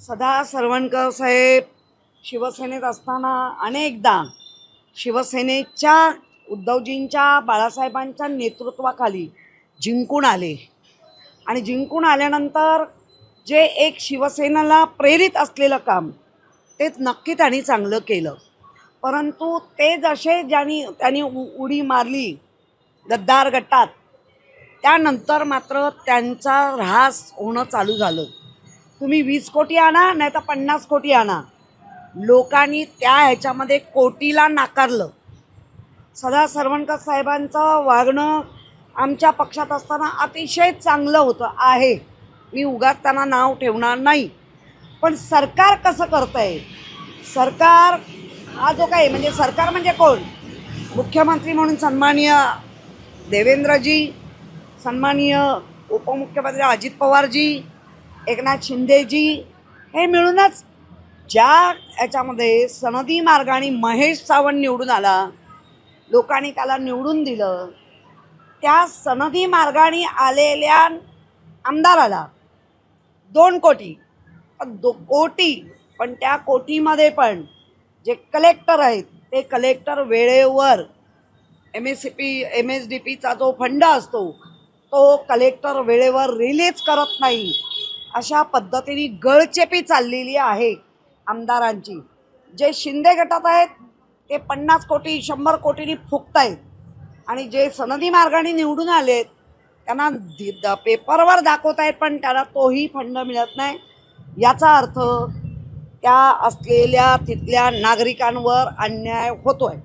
सदा सरवणकर साहेब शिवसेनेत असताना अनेकदा शिवसेनेच्या उद्धवजींच्या बाळासाहेबांच्या नेतृत्वाखाली जिंकून आले. आणि जिंकून आल्यानंतर जे एक शिवसेनेला प्रेरित असलेलं काम ते नक्की त्यांनी चांगलं केलं. परंतु ते जसे ज्यांनी त्यांनी उ उडी मारली गद्दार गटात त्यानंतर मात्र त्यांचा ऱ्हास होणं चालू झालं. तुम्ही वीस कोटी आणा नाही तर पन्नास कोटी आणा. लोकांनी त्या ह्याच्यामध्ये कोटीला नाकारलं. सदा सरवणकर साहेबांचं वागणं आमच्या पक्षात असताना अतिशय चांगलं होतं आहे. मी उगाच त्यांना नाव ठेवणार नाही. पण सरकार कसं करतं आहे सरकार हा जो काही म्हणजे सरकार म्हणजे कोण? मुख्यमंत्री म्हणून सन्माननीय देवेंद्रजी सन्माननीय उपमुख्यमंत्री अजित पवारजी एकनाथ शिंदेजी हे मिळूनच ज्या याच्यामध्ये सनदी मार्गाने महेश सावंत निवडून आला लोकांनी त्याला निवडून दिलं त्या सनदी मार्गाने आलेल्या आमदाराला दोन कोटी पण दो कोटी पण त्या कोटीमध्ये पण जे कलेक्टर आहेत ते कलेक्टर वेळेवर M S C P M S D पीचा जो फंड असतो तो कलेक्टर वेळेवर रिलीज करत नाही. अशा पद्धतीने गळचेपी चाललेली आहे आमदारांची. जे शिंदे गटात आहेत ते पन्नास कोटी शंभर कोटीनी फुकत आहेत आणि जे सनदी मार्गाने निवडून आलेत त्यांना दि- द- पेपरवर दाखवत आहेत पण त्यांना तोही फंड मिळत नाही. याचा अर्थ त्या असलेल्या तिथल्या नागरिकांवर अन्याय होतोय.